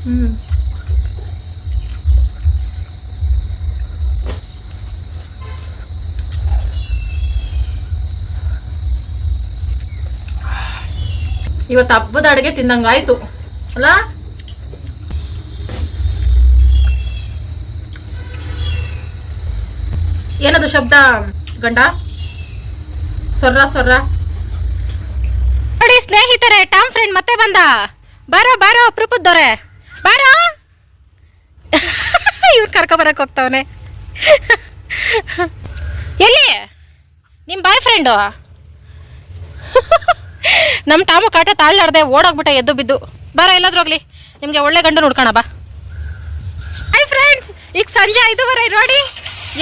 ಹ್ಮ್. ಇವತ್ತು ಹಬ್ಬದ ಅಡುಗೆ ತಿಂದಂಗಾಯ್ತು. ಅಲ್ಲ? ಏನದು ಶಬ್ದ, ಗಂಡ? ಸೊರ್ರ ಸೊರ್ರ ನೋಡಿ ಸ್ನೇಹಿತರೆ, ಟಾಮ್ ಫ್ರೆಂಡ್ ಮತ್ತೆ ಬಂದ. ಬಾರೋ ಬಾರೋ ಅಪರೂಪದ್ದವ್ರೆ ಬಾರೋ. ಇವ್ರು ಕರ್ಕೊಬರಕ್ಕೆ ಹೋಗ್ತಾವನೆ. ಎಲ್ಲಿ? ನಿಮ್ಮ ಬಾಯ್ ಫ್ರೆಂಡು ನಮ್ಮ ಟಾಮು ಕಾಟ ತಾಳ್ಲಾರ್ದೆ ಓಡೋಗ್ಬಿಟ್ಟೆ ಎದ್ದು ಬಿದ್ದು. ಬರ, ಎಲ್ಲಾದ್ರೂ ಹೋಗ್ಲಿ. ನಿಮಗೆ ಒಳ್ಳೆ ಗಂಡು ನೋಡ್ಕೋಣ, ಬಾ. ಹಾಯ್ ಫ್ರೆಂಡ್ಸ್ ಈಗ ಸಂಜೆ ಐದೂವರೆ, ನೋಡಿ.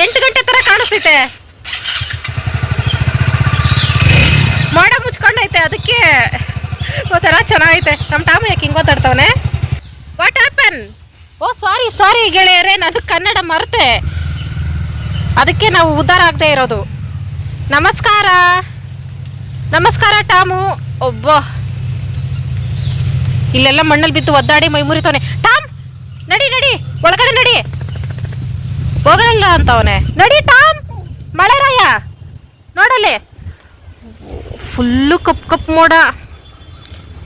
ಎಂಟು ಗಂಟೆ ಥರ ಕಾಣಿಸ್ತೈತೆ. ಮೋಡ ಮುಚ್ಕೊಂಡೈತೆ, ಅದಕ್ಕೆ ಒಂಥರ ಚೆನ್ನಾಗೈತೆ. ನಮ್ಮ ಟಾಮು ಯಾಕೆ ಹಿಂಗೆ ಮಾತಾಡ್ತಾವನೆ? ವಾಟ್ ಹ್ಯಾಪನ್ ಓ ಸಾರಿ ಸಾರಿ ಗೆಳೆಯರೇ, ನಾನು ಕನ್ನಡ ಮರೆತೆ. ಅದಕ್ಕೆ ನಾವು ಉದ್ಧಾರ ಆಗದೆ ಇರೋದು. ನಮಸ್ಕಾರ. ನಮಸ್ಕಾರ ಟಾಮು. ಒಬ್ಬ ಇಲ್ಲೆಲ್ಲ ಮಣ್ಣಲ್ಲಿ ಬಿತ್ತು ಒದ್ದಾಡಿ ಮೈ ಮುರಿತಾನೆ ಟಾಮ್, ನಡಿ ನಡಿ, ಒಳಗಡೆ ನಡಿ. ಹೋಗಲ್ಲ ಅಂತವನೆ. ನಡಿ ಟಾಮ್ ಮಳೆ ಮಳೆರಾಯ. ನೋಡಲ್ಲಿ. ಫುಲ್ಲು ಕಪ್ ಕಪ್ ಮೋಡ.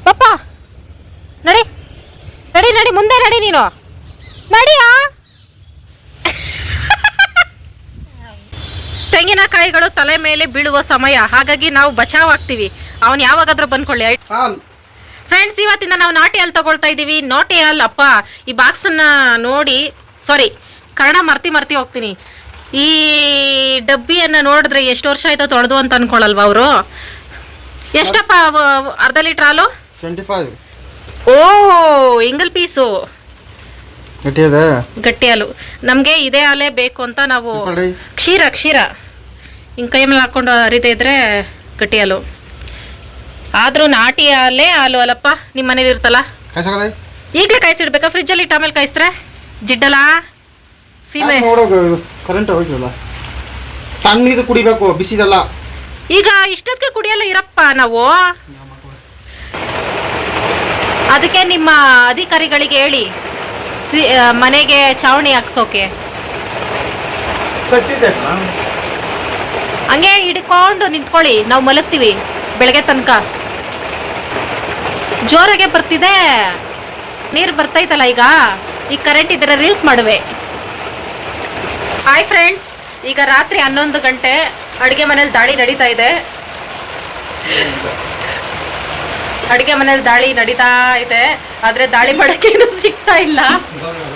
ಪಪ್ಪ ನಡಿ ನಡಿ ನಡಿ, ಮುಂದೆ ನಡಿ ನೀನು. ನಡಿಯಾ? ತೆಂಗಿನಕಾಯಿಗಳು ತಲೆ ಮೇಲೆ ಬೀಳುವ ಸಮಯ. ಹಾಗಾಗಿ ನಾವು ಬಚಾವ್ ಆಗ್ತೀವಿ ಅವನು ಯಾವಾಗಾದ್ರೂ ಬಂದ್ಕೊಳ್ಳಿ. ಫ್ರೆಂಡ್ಸ್ ಇವತ್ತಿಂದ ನಾವು ನಾಟಿ ಹಾಲು ತಗೊಳ್ತಾ ಇದ್ದೀವಿ. ನಾಟಿ ಹಾಲು ಅಪ್ಪ ಈ ಬಾಕ್ಸನ್ನ ನೋಡಿ ಸಾರಿ ಕನ್ನಡ ಮರ್ತಿ ಮರ್ತಿ ಹೋಗ್ತೀನಿ. ಈ ಡಬ್ಬಿಯನ್ನು ನೋಡಿದ್ರೆ ಎಷ್ಟು ವರ್ಷ ಆಯ್ತೋ ತೊಳೆದು ಅಂತ ಅನ್ಕೊಳಲ್ವಾ ಅವರು? ಎಷ್ಟಪ್ಪ ಅರ್ಧ ಲೀಟ್ರ್ ಹಾಲು? ಟ್ವೆಂಟಿ ಫೈವ್ ಓ ಇಂಗಲ್ ಪೀಸು ಗಟ್ಟಿ ಹಾಲು. ನಮಗೆ ಇದೇ ಹಾಲೇ ಬೇಕು ಅಂತ ನಾವು ಕ್ಷೀರ ಕ್ಷೀರ. ಹಿಂಗೆ ಕೈ ಮೇಲೆ ಹಾಕ್ಕೊಂಡು ಅರಿತಾ ಇದ್ರೆ ಗಟ್ಟಿ ಹಾಲು. ಆದರೂ ನಾಟಿ ಅಲ್ಲೇ ಹಾಲು ಅಲ್ಲಪ್ಪ ನಿಮ್ಮ ಮನೇಲಿ ಇರ್ತಲ್ಲ ಈಗಲೇ ಕಾಯಿಸಿಡ್ಬೇಕಾ? ಫ್ರಿಜ್ಜಲ್ಲಿ ಅಲ್ಲಿ ಆಮೇಲೆ ಕಾಯಿಸ್ತಾರೆ? ಜಿಡ್ಡಲ್ಲ? ಸೀಮೆ. ಕರೆಂಟ್ ತಣ್ಣೀರು ಕುಡಿಬೇಕು ಬಿಸಿದಲ್ಲ. ಈಗ ಇಷ್ಟೊತ್ತಿಗೆ ಕುಡಿಯಲ್ಲ ಇರಪ್ಪ ನಾವು. ಅದಕ್ಕೆ ನಿಮ್ಮ ಅಧಿಕಾರಿಗಳಿಗೆ ಹೇಳಿ ಮನೆಗೆ ಚಾವಣಿ ಹಾಕ್ಸೋಕೆ. ಹಂಗೆ ಹಿಡ್ಕೊಂಡು ನಿಂತ್ಕೊಳ್ಳಿ. ನಾವು ಮಲಗ್ತೀವಿ ಬೆಳಗ್ಗೆ ತನಕ. ಜೋರಾಗೆ ಬರ್ತಿದೆ. ನೀರು ಬರ್ತೈತಲ್ಲ ಈಗ? ಈಗ ಕರೆಂಟ್ ಇದ್ರೆ ರೀಲ್ಸ್ ಮಾಡುವೆ. ಹಾಯ್ ಫ್ರೆಂಡ್ಸ್ ಈಗ ರಾತ್ರಿ ಹನ್ನೊಂದು ಗಂಟೆ ಅಡುಗೆ ಮನೇಲಿ ದಾಳಿ ನಡೀತಾ ಇದೆ. ಅಡುಗೆ ಮನೇಲಿ ದಾಳಿ ನಡೀತಾ ಇದೆ. ಆದರೆ ದಾಳಿ ಮಾಡೋಕ್ಕೆ ಸಿಗ್ತಾ ಇಲ್ಲ.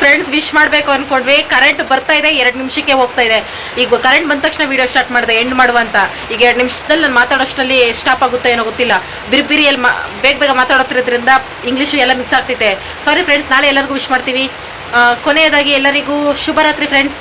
ಫ್ರೆಂಡ್ಸ್ ವಿಶ್ ಮಾಡಬೇಕು ಅನ್ಕೊಂಡ್ವಿ. ಕರೆಂಟ್ ಬರ್ತಾ ಇದೆ, ಎರಡು ನಿಮಿಷಕ್ಕೆ ಹೋಗ್ತಾ ಇದೆ. ಈಗ ಕರೆಂಟ್ ಬಂದ ತಕ್ಷಣ ವಿಡಿಯೋ ಸ್ಟಾರ್ಟ್ ಮಾಡಿದೆ ಎಂಡ್ ಮಾಡುವಂತ ಈಗ ಎರಡು ನಿಮಿಷದಲ್ಲಿ ನಾನು ಮಾತಾಡೋಷ್ಟರಲ್ಲಿ ಸ್ಟಾಪ್ ಆಗುತ್ತೆ ಏನೋ ಗೊತ್ತಿಲ್ಲ. ಬಿರಿ ಬಿರಿಯಲ್ಲಿ ಮಾ ಬೇಗ ಬೇಗ ಮಾತಾಡೋದ್ರಿಂದ ಇಂಗ್ಲೀಷು ಎಲ್ಲ ಮಿಕ್ಸ್ ಆಗ್ತೈತೆ ಸಾರಿ ಫ್ರೆಂಡ್ಸ್ ನಾಳೆ ಎಲ್ಲರಿಗೂ ವಿಶ್ ಮಾಡ್ತೀವಿ. ಕೊನೆಯದಾಗಿ ಎಲ್ಲರಿಗೂ ಶುಭರಾತ್ರಿ ಫ್ರೆಂಡ್ಸ್